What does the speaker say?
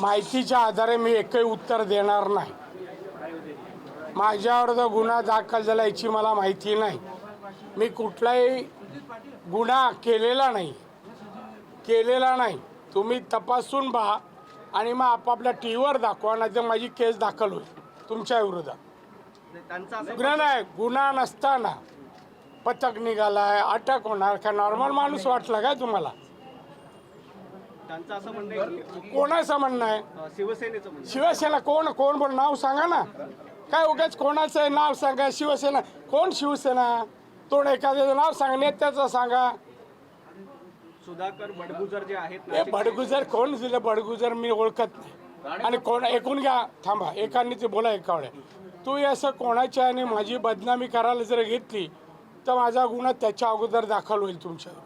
माहितीच्या आधारे मी एकही उत्तर देणार नाही. माझ्यावर जर गुन्हा दाखल झाला याची मला माहिती नाही. मी कुठलाही गुन्हा केलेला नाही. केलेला नाही. तुम्ही तपासून पहा आणि मग आपापल्या टी व्हीवर दाखवा नाही तर माझी केस दाखल होईल. तुमच्या विरोधात. गुन्हा नाही गुन्हा नसताना पथक निघाला आहे अटक होणार का? नॉर्मल माणूस वाटला काय तुम्हाला? त्यांचं असं म्हणणं आहे की कोणाचं म्हणणं आहे? अ, शिवसेनेचं म्हणणं शिवसेना कोण कोण बोल नाव सांगा ना. काय उगाच कोणाचं आहे नाव सांगा. शिवसेना कोण शिवसेना? तोड एखाद्याचं नाव सांगा नेत्याचं सांगा. सुधाकर बडगुजर जे आहेत हे नाशिकचे- बडगुजर कोण दिलं? बडगुजर मी ओळखत नाही. आणि कोण ऐकून घ्या थांबा. एकाने ते बोला एकावड्या तू हे असं कोणाच्या आणि माझी बदनामी करायला जर घेतली तर माझा गुन्हा त्याच्या अगोदर दाखल होईल तुमच्यावर.